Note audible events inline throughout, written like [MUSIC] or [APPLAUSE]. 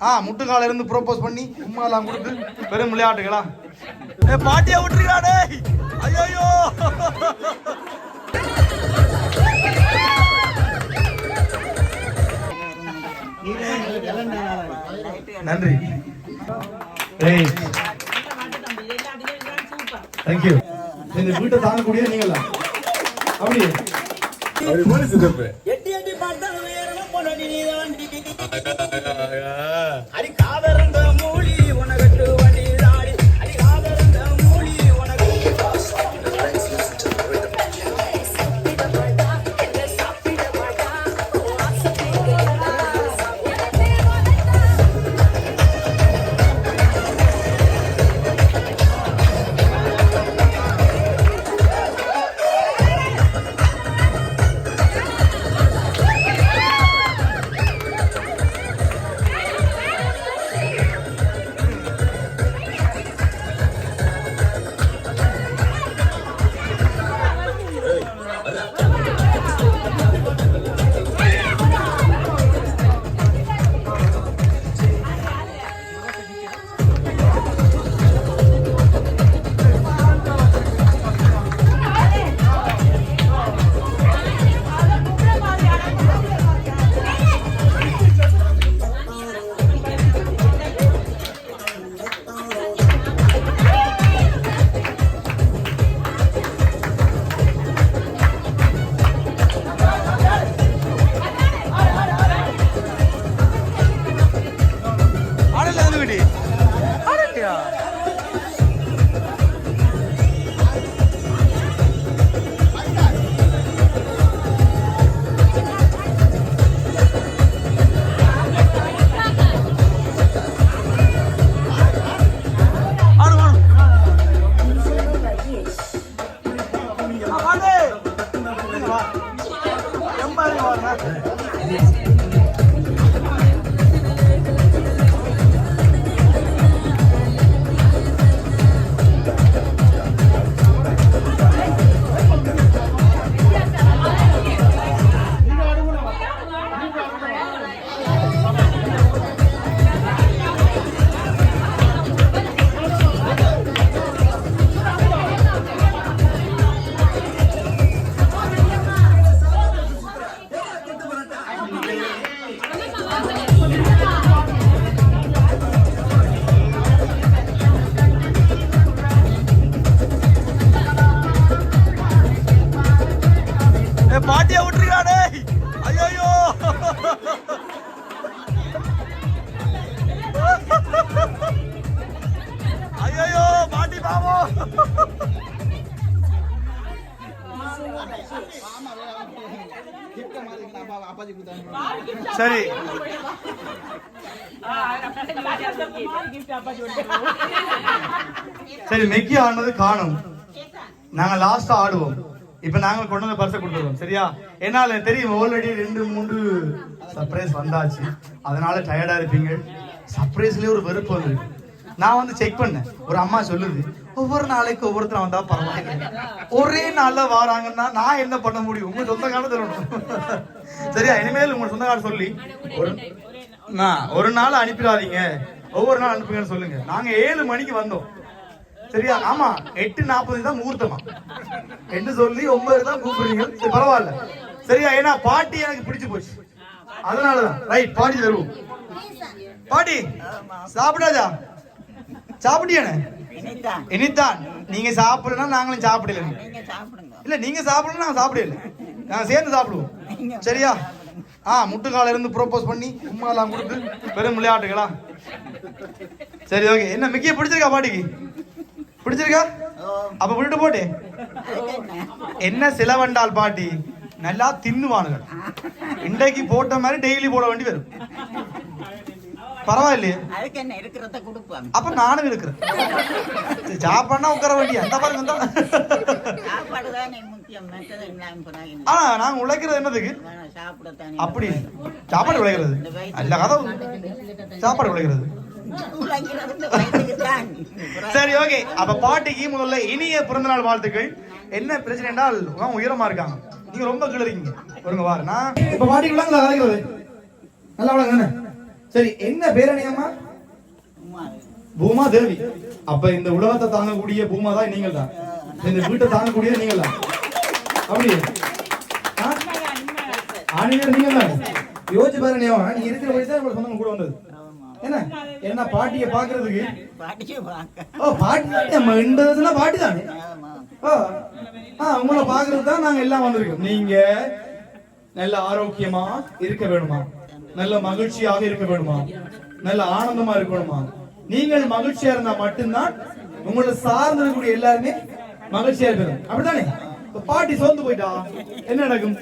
ஆ முட்டுக்கால இருந்து ப்ரோபோஸ் பண்ணி உம்மா எல்லாம் கொடுத்து பெரும் விளையாட்டுகளா? ஏ பாட்டியா விட்டுருக்காடே ஐயோ நன்றி. ஏய். தேங்க்யூ இந்த வீட்டை தாங்கக்கூடிய நீங்களா அப்படியே. அடி காதறந்த சரி மெக்கி ஆனது காணும். நாங்க லாஸ்டா ஆடுவோம். இப்ப நாங்க கொண்டு வந்து பரிசை கொடுத்துருவோம் சரியா? என்னால தெரியும்? ஆல்ரெடி ரெண்டு மூன்று சர்ப்ரைஸ் வந்தாச்சு. அதனால டயர்டா இருப்பீங்க. சர்ப்ரைஸ்லயே ஒரு வெறுப்பு வந்து நான் வந்து செக் பண்ணேன். ஒரு அம்மா சொல்லுது ஒவ்வொரு நாளைக்கு ஒவ்வொருத்தர் வந்தா பரவாயில்ல. ஒரே நாள்ல வாராங்கன்னா நான் என்ன பண்ண முடியும்? உங்க சொந்த காலம் தரணும் சரியா? இனிமேல் உங்க சொந்த காலம் சொல்லி ஒரு நான் ஒரு நாள் அனுப்பிடாதீங்க. ஒவ்வொரு நாள் அனுப்புங்கன்னு சொல்லுங்க. நாங்க ஏழு மணிக்கு வந்தோம். சரியா? ஆமா. எட்டு நாற்பது தான் முகூர்த்தமா. என்று சொல்லி ஒன்பது தான் கூப்பிடுறீங்க. பரவாயில்ல. சரியா? ஏன்னா பாட்டி எனக்கு பிடிச்சு போச்சு. அதனாலதான். ரைட் பாட்டி தருவோம். பாட்டி சாப்பிடாதா? சாப்பிட்டியானே இனிதான் நீங்க சாப்பிடலாம் நாங்களும் சாப்பிடல. இல்ல நீங்க சாப்பிடலாம் நாங்க சாப்பிடல. நாங்க சேர்ந்து சாப்பிடுவோம். சரியா? ஆ முட்டுக்கால இருந்து ப்ரோபோஸ் பண்ணி உம்மா எல்லாம் கொடுத்து பெரும் விளையாட்டுகளா? சரி ஓகே என்ன மிக்கிய பிடிச்சிருக்கா பாட்டிக்கு? பிடிச்சிருக்கா? அப்ப விட்டுட்டு போட்டே. என்ன சிலவண்டால் பாட்டி? நல்லா தின்னுவானுங்க. இன்றைக்கு போட்ட மாதிரி டெய்லி போட வேண்டி வரும். பரவாயில்லையே. அப்ப நானும் இருக்கிறேன். சாப்பாடுனா உட்கார வேண்டிய அந்த பாருங்க ஆனா நாங்க உழைக்கிறது என்னதுக்கு? அப்படி. சாப்பாடு விளைகிறது அல்ல கதை சாப்பாடு உழைக்கிறது. சரி ஓகே அப்ப பாட்டிக்கு முதல்ல இனிய பிறந்தநாள் வாழ்த்துக்கள். என்ன பிரச்சனை என்றால் உயரமா இருக்காங்க. நீங்க ரொம்ப கிளறீங்க. ஒருங்க வாரு நான் இப்ப பாட்டிக்கு விளங்குதா கலைக்கிறது. நல்லா விளங்க சரி என்ன பேரணியம்மா பூமா தேவி. அப்ப இந்த உலகத்தை தாங்கக்கூடிய பூமா தான் நீங்கள் தான். இந்த வீட்டை தாங்கக்கூடிய நீங்கள் தான். அப்படி ஆ? ஆணிவேர் நீங்க தான். யோசிச்சு பாருங்க நீ இருக்கிற வயசு சொந்தம் கூட வந்தது. என்ன? என்ன பாட்டியை பாக்குறதுக்கு? ஓ பாட்டி நம்ம எண்பதுல பாட்டி தானே? ஓ ஆ உங்களை பாக்குறது தான் நாங்க எல்லாம் வந்திருக்கோம். நீங்க நல்ல ஆரோக்கியமா இருக்க வேணுமா? நல்ல மகிழ்ச்சியாக இருக்க வேணுமா? நல்ல ஆனந்தமா இருக்கணுமா நீங்கள் மகிழ்ச்சியா இருந்தா மட்டும்தான் உங்களை சார்ந்து இருக்கக்கூடிய எல்லாருமே மகிழ்ச்சியா இருக்கணும் அப்படிதானே இப்ப பாட்டி சோர்ந்து போயிட்டா என்ன நடக்கும்?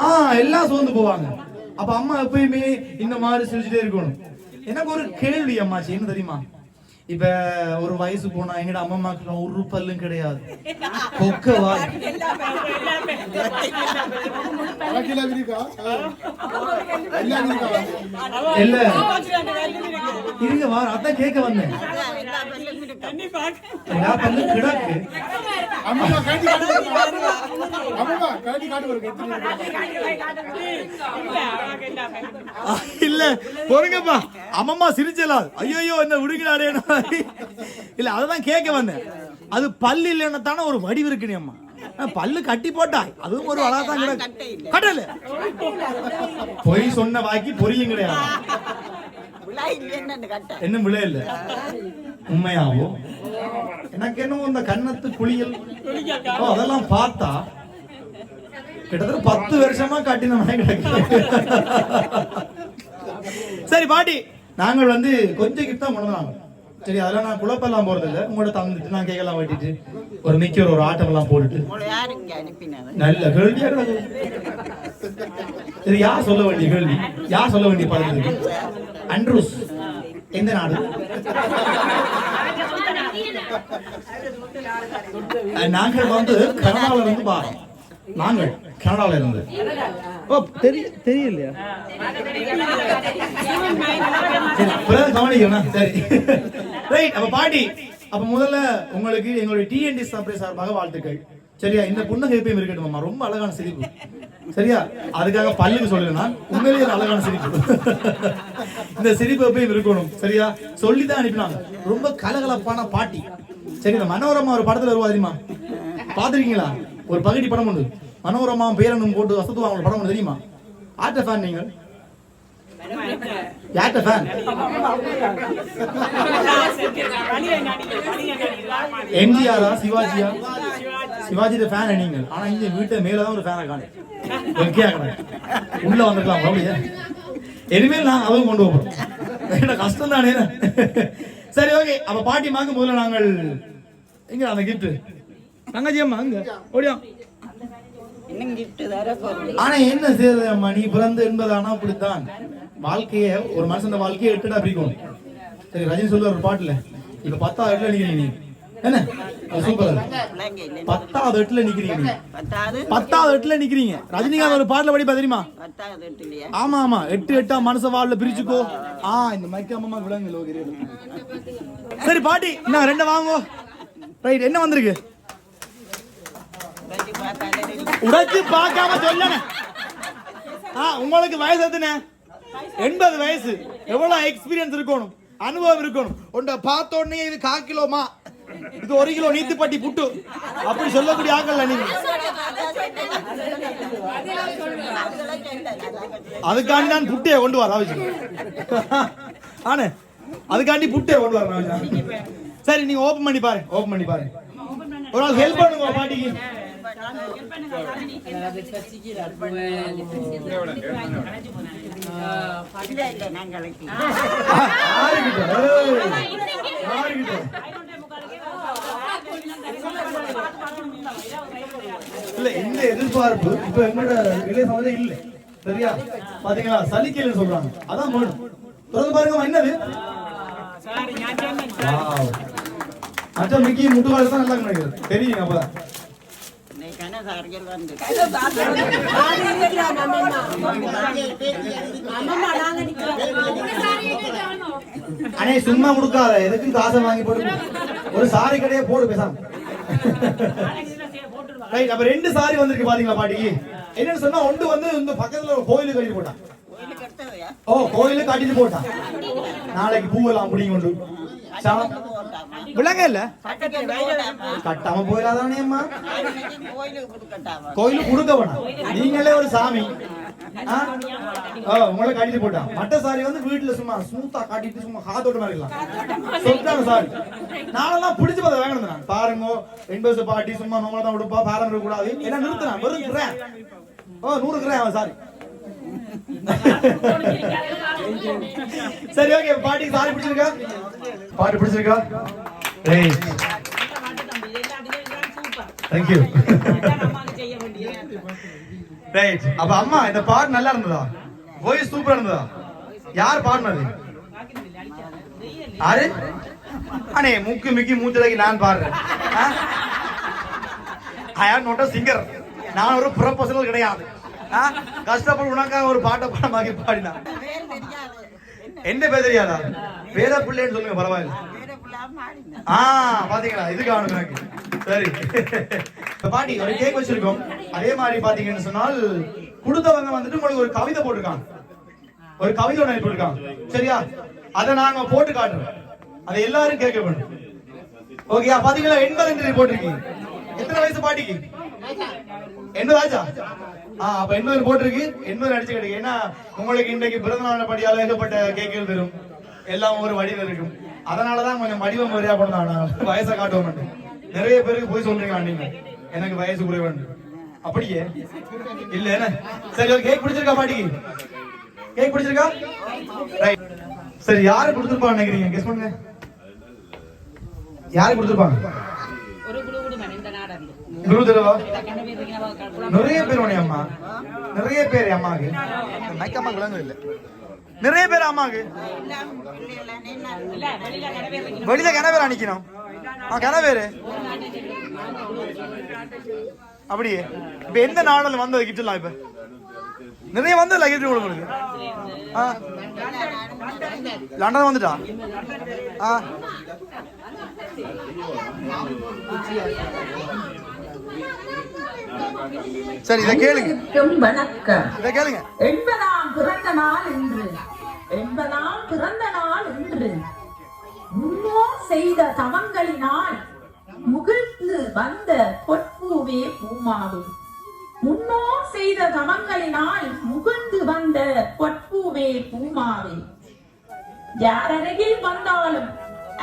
ஆ எல்லாம் சோர்ந்து போவாங்க. அப்ப அம்மா எப்பயுமே இந்த மாதிரி சிரிச்சுட்டே இருக்கணும். எனக்கு ஒரு கேள்வி அம்மாச்சி என்ன தெரியுமா? இப்ப ஒரு வயசு போனா எங்கட அம்மாக்கு ஒரு பல்லும் கிடையாது. கொக்க வாய் அழகில இருக்கா எல்லாம் இருக்கா இல்ல. இருங்க வா அதான் கேட்க வந்தேன். எல்லா பல்லும் கிடக்கு. அம்மா இல்ல பொறுங்கப்பா. அம்மம்மா சிரிச்சலா? ஐயோ என்ன விடுங்கடாடே இல்ல அததான் கேட்க வந்தேன். அது பல்லு இல்லைன்னா தானே ஒரு வடிவு இருக்கு நீ அம்மா பல்லு கட்டி போட்டா அதுவும் ஒரு அழகா தான் கிடக்கு. கட்டல. பொய் சொன்ன வாக்கி பொரியும் கிடையாது. விழா என்ன விலை இல்ல. உண்மையாவோ? எனக்கு என்னவோ இந்த கன்னத்து குளியல். அதெல்லாம் பார்த்தா கிட்டத்தட்ட பத்து வருஷமா காட்டின மாதிரி கிடக்கு. சரி பாட்டி. நாங்கள் வந்து கொஞ்சம் கிட்ட தான் கொண்டு சரி அதெல்லாம் நான் குழப்பெல்லாம் போறது இல்ல உங்களோட தந்துட்டு நான் கேக்கெல்லாம் வெட்டிட்டு ஒரு மிக்க ஒரு ஆட்டம் எல்லாம் போட்டுட்டு. நல்ல கேள்வியா இது யார் சொல்ல வேண்டிய கேள்வி? யார் சொல்ல வேண்டிய பாடல் இது? அண்ட்ரூஸ் எந்த நாடு? நாங்கள் வந்து கனடால இருந்து பாரோம் நாங்கள் கனடால இருந்து. ஓ தெரிய தெரியலையா? சரி கவனிக்கணும். சரி. ரைட் அப்ப பாட்டி அப்ப முதல்ல உங்களுக்கு எங்களுடைய டிஎன்டி சர்ப்ரைஸ் சார்பாக வாழ்த்துக்கள். சரியா? இந்த புன்னகை எப்பயும் இருக்கட்டும் ரொம்ப அழகான சிரிப்பு. சரியா? அதுக்காக பல்லுக்கு சொல்லலைன்னா உண்மையிலேயே ஒரு அழகான சிரிப்பு. இந்த சிரிப்பு எப்பயும் இருக்கணும். சரியா? சொல்லி தான் அனுப்பினாங்க. ரொம்ப கலகலப்பான பாட்டி. சரி இந்த மனோரமா ஒரு படத்துல வருவா தெரியுமா? பாத்திருக்கீங்களா ஒரு பகுதி படம் உண்டு. மனோரமா பேரனும் போட்டு வசத்துவாங்க ஒரு படம் ஒன்று தெரியுமா? ஆட்ட ஃபேன் நீங்கள்? யார்கிட்ட ஃபேன் எம்ஜிஆரா சிவாஜியா? சிவாஜியோட ஃபேன் நீங்கள்? ஆனா இங்க வீட்டை மேல தான் ஒரு ஃபேனை காணு வெக்கையா உள்ள வந்துக்கலாம் அப்படியே இனிமேல் நான் அவங்க கொண்டு போறோம் என்ன கஷ்டம் தானே சரி ஓகே அப்ப பாட்டி மாக்கு முதல்ல நாங்கள் எங்க அந்த கிஃப்ட் தங்கச்சி அம்மா அங்க. ஓடியா. ஆனா என்ன செய்யறது அம்மா நீ பிறந்து என்பதானா அப்படித்தான். வாழ்க்கைய ஒரு மனுஷன் வாழ்க்கையை எட்டுடா பிரிக்கும் சரி ரஜினி சொல்லுவார் ஒரு பாட்டுல இப்ப பத்தாவது எட்டுல நிக்கிறீங்க நீ. என்ன? சூப்பர் பத்தாவது எட்டுல நிக்கிறீங்க பத்தாவது. எட்டுல நிக்கிறீங்க. ரஜினிகாந்த் ஒரு பாட்டுல படிப்பா தெரியுமா? ஆமா ஆமா. எட்டு எட்டா மனச வாழ்ல பிரிச்சுக்கோ. ஆ இந்த மைக்க அம்மா விளங்கு லோகிரி சரி பாட்டி என்ன ரெண்ட வாங்கோ ரைட் என்ன வந்திருக்கு. உடைச்சு பார்க்காம சொல்லணும் ஆ உங்களுக்கு வயசு எத்தனை? எண்பது வயசு. எவ்வளவு எக்ஸ்பீரியன்ஸ் இருக்கணும்? அனுபவம் இருக்கணும். உன்னை பார்த்த உடனே இது கா கிலோமா? இது ஒரு கிலோ நீத்துப்பட்டி புட்டு. அப்படி சொல்லக்கூடிய ஆக்கல்ல நீங்க. அதுக்காண்டி நான் புட்டையை கொண்டு வர ஆனே அதுக்காண்டி புட்டையை கொண்டு வர சரி நீங்க ஓபன் பண்ணி பாரு ஓபன் பண்ணி பாரு. ஒரு நாள் ஹெல்ப் பண்ணுங்க பாட்டிக்கு. இல்லை இந்த எதிர்பார்ப்பு இப்ப எங்களோட ரிலேஷன் வந்து இல்ல சரியா? பாத்தீங்களா சலிக்கல சொல்றாங்க. அதான் வேணும். திறந்து பாருங்க என்னது. மற்ற மிக்கி முட்டுவாள் தான் நல்லா நினைக்கிறது தெரியும் அப்பதான். சார்கள் வந்து. அண்ணே சும்மா கொடுக்காத எதுக்கும் காசை வாங்கி போட்டு ஒரு சாரி கடையே போடு பேசாம. ரைட் அப்ப ரெண்டு சாரி வந்திருக்கு பாத்தீங்களா பாட்டிக்கு? என்னன்னு சொன்னா ஒன்று வந்து இந்த பக்கத்துல ஒரு கோயிலுக்கு கட்டி போட்டான். கோயிலுக்கு ஓ கோயில காட்டிட்டு போட்டான். நாளைக்கு பூவெல்லாம் பிடிங்க கொண்டு சா- போட்டாமா விளங்க இல்ல? கட்டத்தில் போட்டாமா கட்டாம போயிடாதானே அம்மா? கோயிலுக்கு கொடுக்க வேணாம் நீங்களே ஒரு சாமி. உங்களை காட்டிட்டு போட்டான். மட்ட சாரி வந்து வீட்டுல சும்மா ஸ்மூத்தா காட்டிட்டு சும்மா ஹாத்தோட்ட மாதிரி இருக்கலாம். சொத்தான சாரி. நானெல்லாம் பிடிச்சு பார்த்து வாங்கணும் நான். பாருங்க எண்பது பாட்டி சும்மா நோமலை தான் உடுப்பா பாரம்பரிய கூடாது. என்ன நிறுத்தினான் வெறும் கிராம் ஓ நூறு கிராம் அவன் சாரி. சரி ஓகே பாட்டிக்கு சாரி பிடிச்சிருக்கா? பாட்டு பிடிச்சிருக்கா? தேங்க்யூ ரைட் அப்ப அம்மா இந்த பாட்டு நல்லா இருந்ததா? வாய்ஸ் சூப்பரா இருந்ததா? யார் பாடினது? யாரு? அண்ணே மூக்கு மிக்கி மூச்சடக்கி நான் பாடுறேன். ஐ ஆம் நோட் சிங்கர் நான் ஒரு ப்ரொஃபஷனல் கிடையாது? கஷ்டப்பட்டு உனக்காக ஒரு பாட்டை பாடமாக்கி பாடினா. என்ன பேர் தெரியாதா? வேற பிள்ளைன்னு சொல்லுங்க பரவாயில்ல. ஆ பாத்தீங்களா? இது காணும் எனக்கு. சரி. இப்ப பாட்டி ஒரு கேக் வச்சிருக்கோம். அதே மாதிரி பாத்தீங்கன்னு சொன்னால் கொடுத்தவங்க வந்துட்டு உங்களுக்கு ஒரு கவிதை போட்டிருக்காங்க. ஒரு கவிதை ஒண்ணு போட்டிருக்காங்க சரியா? அதை நாங்க போட்டு காட்டுறோம் அதை எல்லாரும் கேட்க வேண்டும். ஓகேயா பாத்தீங்களா? எண்பது என்று போட்டிருக்கீங்க. எத்தனை வயசு பாட்டிக்கு? எண்பது ஆச்சா? ஆ அப்ப எண்பது போட்டிருக்கு. எண்பது அடிச்சு கிடைக்கும் ஏன்னா உங்களுக்கு இன்றைக்கு பிறந்த நாள் படியால் ஏகப்பட்ட கேக்குகள் வரும் எல்லாம் ஒரு வடிவம் இருக்கும். அதனாலதான் கொஞ்சம் வடிவம் வரையா பண்ணலாம் நான் வயசை காட்டுவோம். நிறைய பேருக்கு போய் சொல்றீங்க நீங்க? எனக்கு வயசு குறைவாண்டு அப்படியே. இல்ல என்ன? சரி கேக் பிடிச்சிருக்கா பாட்டிக்கு கேக் பிடிச்சிருக்கா? ரைட் சரி யாரு கொடுத்துருப்பாங்க நினைக்கிறீங்க? கெஸ் பண்ணுங்க. யாரு கொடுத்துருப்பாங்க. நிறைய பேர் உடைய அம்மா. நிறைய பேர் அம்மாக்கு. மைக் அம்மா கிளம்பு இல்ல. நிறைய பேர் ஆமாங்க. வெளியில கனவேர் பேர் இருக்கீங்க. அப்படியே. இப்ப எந்த நாடல் வந்தது கிட்டலாம் இப்ப? நிறைய வந்து லக்கேஜ் உங்களுக்கு? ஆ. லண்டன் வந்துட்டா? ஆ. சரி இதை கேளுங்க. அனைவருக்கும் வணக்கம். இதை கேளுங்க. எண்பதாம் பிறந்த நாள் இன்று. எண்பதாம் பிறந்த நாள் இன்று. முன்னோர் செய்த தவங்களினால் முகிழ்ந்து வந்த பொற்பூவே பூமாவே. முன்னோர் செய்த தவங்களினால் முகிழ்ந்து வந்த பொற்பூவே பூமாவே. யார் அருகில் வந்தாலும்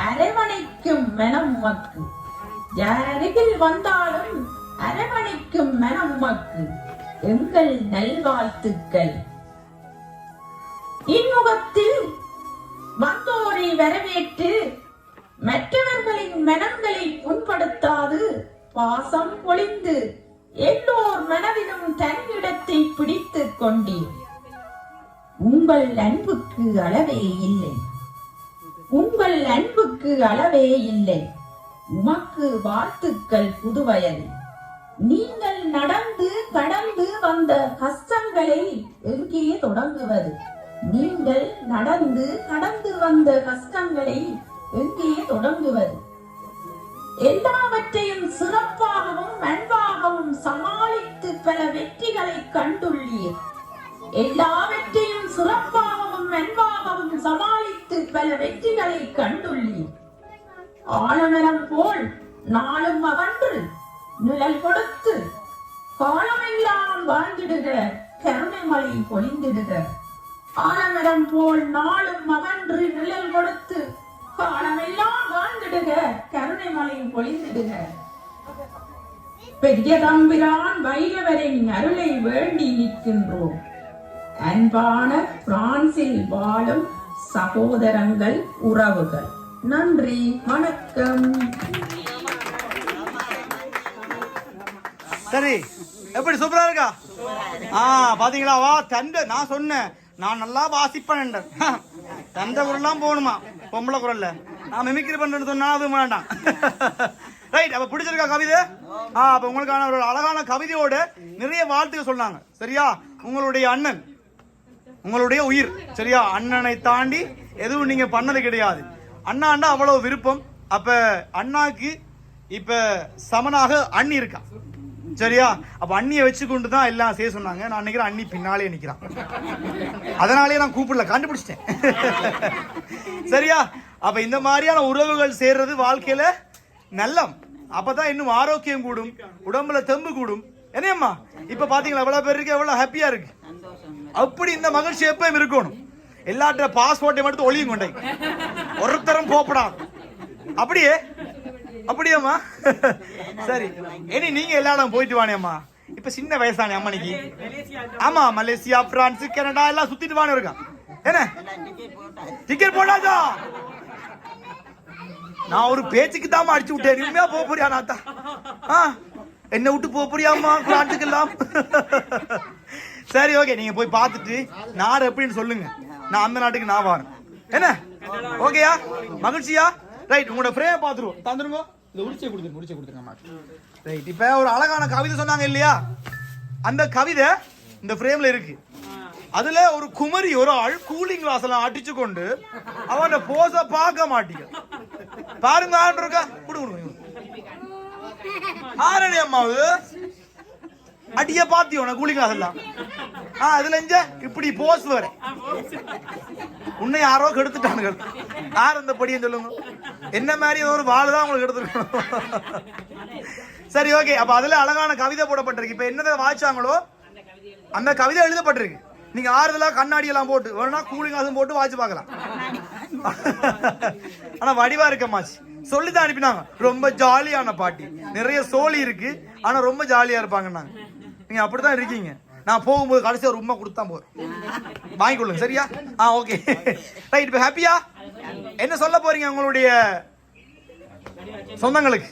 அரவணைக்கும் மனம் உமக்கு. யார் அருகில் வந்தாலும் அரவணைக்கும் மனம் உமக்கு எங்கள் நல்வாழ்த்துக்கள். இன்முகத்தில் வந்தோரை வரவேற்று மற்றவர்களின் மனங்களை புண்படுத்தாது பாசம் பொழிந்து எல்லோர் மனதிலும் தன்னிடத்தை பிடித்துக் கொண்டீர். உங்கள் அன்புக்கு அளவே இல்லை. உங்கள் அன்புக்கு அளவே இல்லை. உமக்கு வாழ்த்துக்கள் புதுவயது. நீங்கள் நடந்து கடந்து வந்த கஷ்டங்களை எங்கே தொடங்குவது? நீங்கள் நடந்து கடந்து வந்த கஷ்டங்களை எங்கே தொடங்குவது? எல்லாவற்றையும் சிறப்பாகவும் அன்பாகவும் சமாளித்து பல வெற்றிகளை கண்டுள்ளீர். எல்லாவற்றையும் சிறப்பாகவும் அன்பாகவும் சமாளித்து பல வெற்றிகளை கண்டுள்ளீர். ஆலமரம் போல் நாளும் அவன்று நிழல் கொடுத்து காலமெல்லாம் வாழ்ந்திடுக கருணை மழை பொழிந்திடுக. ஆலமரம் போல் நாளும் மகன்று நிழல் கொடுத்து காலமெல்லாம் வாழ்ந்திடுக கருணை பொழிந்திடுக. பெரிய தம்பிரான் வைரவரின் அருளை வேண்டி நிற்கின்றோம். அன்பான பிரான்சில் வாழும் சகோதரங்கள் உறவுகள். நன்றி வணக்கம். சரி எப்படி சூப்பரா இருக்கா? ஆ பாத்தீங்களா? வா தண்டை நான் சொன்னேன். நான் நல்லா வாசிப்பேன் தண்டை குரல்லாம் போகணுமா? பொம்பளை குரல்ல. நான் மிமிக்ரி பண்றேன்னு சொன்னா அது வேண்டாம். ரைட் அப்ப பிடிச்சிருக்கா கவிதை? ஆ அப்ப உங்களுக்கான ஒரு அழகான கவிதையோட நிறைய வாழ்த்துக்க சொன்னாங்க. சரியா? உங்களுடைய அண்ணன் உங்களுடைய உயிர். சரியா? அண்ணனை தாண்டி எதுவும் நீங்க பண்ணது கிடையாது. அண்ணாண்டா அவ்வளவு விருப்பம். அப்ப அண்ணாக்கு இப்ப சமனாக அண்ணி இருக்கா? சரியா? அப்ப அண்ணியை வச்சு கொண்டு தான் எல்லாம் செய்ய சொன்னாங்க. நான் நினைக்கிறேன் அண்ணி பின்னாலே நிக்கிறான். அதனாலே நான் கூப்பிடல. கண்டுபிடிச்சிட்டேன். சரியா? அப்ப இந்த மாதிரியான உறவுகள் சேர்றது வாழ்க்கையில நல்லம். அப்பதான் இன்னும் ஆரோக்கியம் கூடும். உடம்புல தெம்பு கூடும். என்னையம்மா? இப்ப பாத்தீங்களா எவ்வளவு பேர் இருக்கு? எவ்வளவு ஹாப்பியா இருக்கு? அப்படி இந்த மகிழ்ச்சி எப்பயும் இருக்கணும். எல்லாற்ற பாஸ்போர்ட்டை மட்டும் ஒளியும் கொண்டை ஒருத்தரும் போப்படாது அப்படியே அப்படியாம்மா? சரி. இனி நீங்க எல்லா இடம் போயிட்டு வானேம்மா இப்ப சின்ன வயசானே அம்மனிக்கு ஆமா மலேசியா பிரான்ஸ் கனடா எல்லாம் சுத்திட்டு வானே இருக்கான் என்ன? டிக்கெட் போட்டாச்சு? போடாதா நான் ஒரு பேச்சுக்கு தான் அடிச்சு விட்டேன். உண்மையா போக போறியா நாத்தா ஆ? என்ன விட்டு போக போறியாமா பிரான்ஸுக்கெல்லாம்? சரி ஓகே நீங்க போய் பார்த்துட்டு நாடு எப்படின்னு சொல்லுங்க. நான் அந்த நாட்டுக்கு நான் வரேன். என்ன? ஓகேயா மகிழ்ச்சியா? ரைட் உங்களோட ஃப்ரேம் பார்த்துருவோம். தந்துருங்க. இந்த உரிச்சை கொடுத்துருங்க உரிச்சை கொடுத்துருங்க ரைட் இப்போ ஒரு அழகான கவிதை சொன்னாங்க இல்லையா? அந்த கவிதை இந்த ஃப்ரேம்ல இருக்கு. அதுல ஒரு குமரி ஒரு ஆள் கூலிங் கிளாஸ் எல்லாம் அடிச்சு கொண்டு அவன் போஸ பார்க்க மாட்டீங்க. பாருங்க ஆண்டு இருக்கா? குடு குடு குடு. ஆரணி அம்மாவு? அடிய பாத்தியோ நான் கூலிங் கிளாஸ் எல்லாம் ஆ அதுல இஞ்ச இப்படி போஸ் வேற உன்னை யாரோ கெடுத்துட்டானுங்க. யார் அந்த படியும் சொல்லுங்க. என்ன மாதிரி ஒரு வாழ் தான் உங்களுக்கு எடுத்துருக்கணும் சரி ஓகே அப்ப அதுல அழகான கவிதை போடப்பட்டிருக்கு. இப்ப என்னதை வாய்ச்சாங்களோ அந்த கவிதை எழுதப்பட்டிருக்கு. நீங்க ஆறுதலா கண்ணாடி எல்லாம் போட்டு வேணா கூலிங் கிளாஸும் போட்டு வாட்ச் பார்க்கலாம். ஆனா வடிவா இருக்கமாச்சு சொல்லி தான் அனுப்பினாங்க. ரொம்ப ஜாலியான பாட்டி. நிறைய சோழி இருக்கு. ஆனா ரொம்ப ஜாலியா இருப்பாங்கன்னாங்க. நீங்க அப்படித்தான் இருக்கீங்க. நான் போகும்போது கடைசி ஒரு உண்மை கொடுத்தா போதும். வாங்கிக்கொள்ளுங்க சரியா? ஆ ஓகே ரைட் இப்போ ஹாப்பியா என்ன சொல்ல போறீங்க உங்களுடைய சொந்தங்களுக்கு?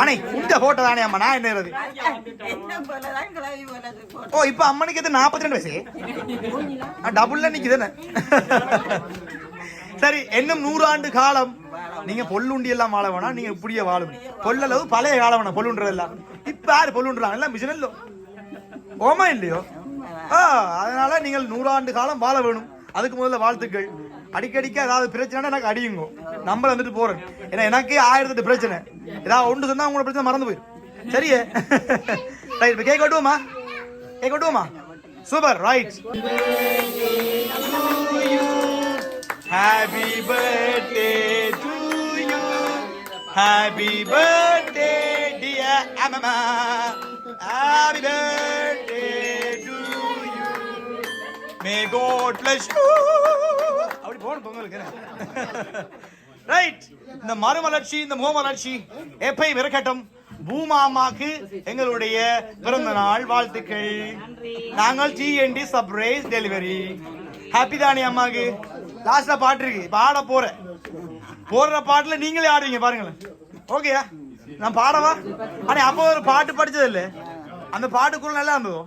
அண்ணே உங்க போட்டோ தானே அம்மா நான் என்ன எழுது ஓ இப்போ அம்மனுக்கு எது நாற்பத்தி ரெண்டு வயசு? டபுள்ல நிக்குதுன்னு சரி இன்னும் நூறாண்டு காலம். நீங்க பொல்லுண்டி எல்லாம் வாழ வேணாம் நீங்க இப்படியே வாழும். பொல்லளவு பழைய காலம் வேணாம் பொல்லுன்றது எல்லாம் இப்ப யாரு பொல்லுன்றாங்க எல்லாம் மிஷின் இல்லோ ஓமா இல்லையோ? ஆ அதனால நீங்கள் நூறாண்டு காலம் வாழ வேணும். அதுக்கு முதல்ல வாழ்த்துக்கள். அடிக்கடிக்கு ஏதாவது பிரச்சனை எனக்கு அடியுங்க. நம்மள வந்துட்டு போறேன். ஏன்னா எனக்கே ஆயிரத்தி எட்டு பிரச்சனை. ஏதாவது ஒன்று சொன்னா உங்களோட பிரச்சனை மறந்து போயிடும் சரியே? ரைட் இப்போ கேக் கட்டுவோமா cake கட்டுவோமா super right happy birthday to you happy birthday dear அம்மம்மா happy birthday to you may God bless you. அப்படி போகணும் பொங்கலுக்கு. ரைட் இந்த மறுமலர்ச்சி இந்த முகமலர்ச்சி எப்பயும் இருக்கட்டும். பூமாமாக்கு எங்களுடைய பிறந்த நாள் வாழ்த்துக்கள். நாங்கள் டிஎன்டி சர்ப்ரைஸ் டெலிவரி ஹாப்பி தானே அம்மாக்கு லாஸ்ட்ல பாட்டு இருக்கு. இப்ப ஆட போறேன். போடுற பாட்டுல நீங்களே ஆடுவீங்க பாருங்களேன். ஓகேயா நான் பாடவா? ஆனா அப்போ ஒரு பாட்டு படிச்சது இல்ல அந்த பாட்டுக்குள்ள நல்லா இருந்ததோ?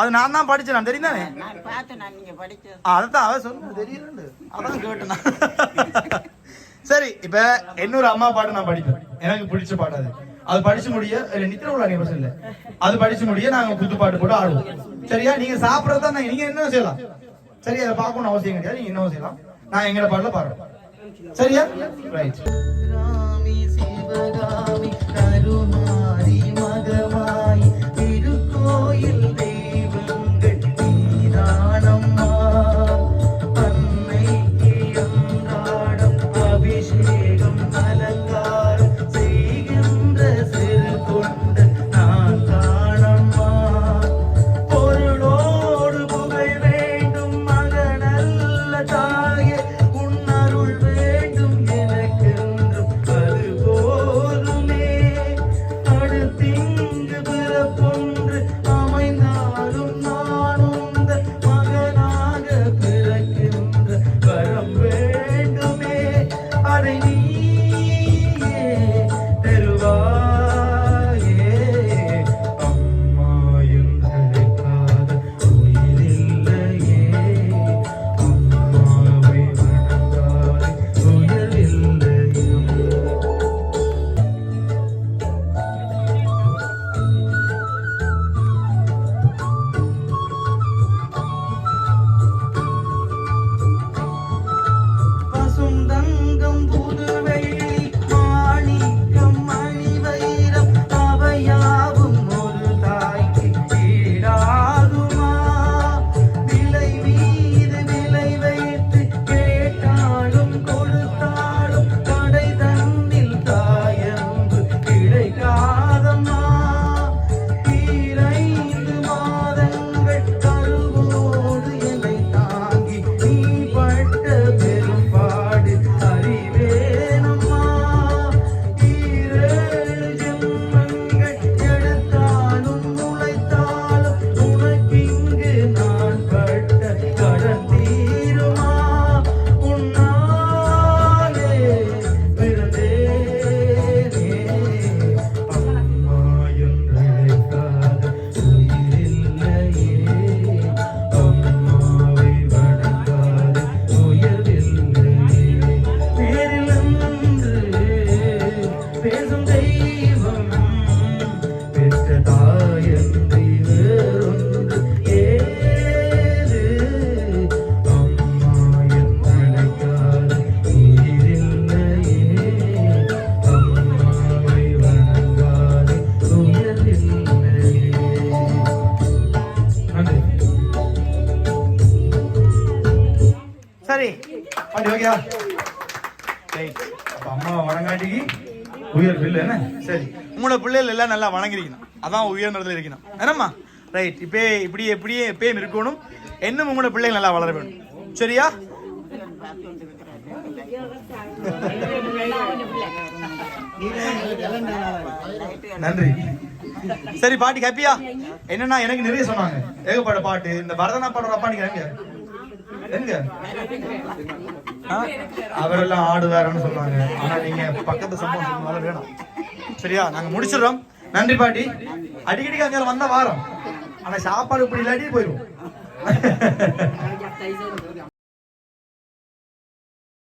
அது நான் தான் படிச்சேன். நான் தெரியும் தானே அதான் அவ சொன்ன தெரியல அதான் கேட்டேன். சரி இப்ப இன்னொரு அம்மா பாட்டு நான் படிப்பேன். எனக்கு பிடிச்ச பாட்டு அது. அது படிச்சு முடிய நித்திர உள்ள பிரச்சனை இல்ல. அது படிச்சு முடிய நாங்க புது பாட்டு போட்டு ஆடுவோம். சரியா? நீங்க சாப்பிடறதா நீங்க என்ன செய்யலாம்? சரி அதை பார்க்கணும் அவசியம் கிடையாது. நீங்க இன்னும் செய்யலாம். நான் எங்கட பாட்டுல பாடுறேன். சரியா? ரைட் உயர் பில்லு என்ன? சரி. உங்களோட பிள்ளைகள் எல்லாம் நல்லா வணங்கிருக்கணும். அதான் உயர்ந்ததுல இருக்கணும். என்னம்மா? ரைட் இப்பே இப்படி எப்படியே எப்பயும் இருக்கணும். இன்னும் உங்களோட பிள்ளைகள் நல்லா வளர வேணும். சரியா? நன்றி. சரி பாட்டி ஹாப்பியா என்னன்னா எனக்கு நிறைய சொன்னாங்க. ஏகப்பட்ட பாட்டு. இந்த பரதனா பாடுற அப்பா நீங்க? அவரெல்லாம் ஆடுவாருன்னு சொன்னாங்க ஆனா நீங்க பக்கத்து சம்பவம் சொன்னால வேணும். சரியா? நாங்க முடிச்சிடுறோம். நன்றி பாட்டி. அடிக்கடிக்கு அங்க வந்தா வாரம். ஆனா சாப்பாடு இப்படி இல்லாட்டி போயிடும் [LAUGHS]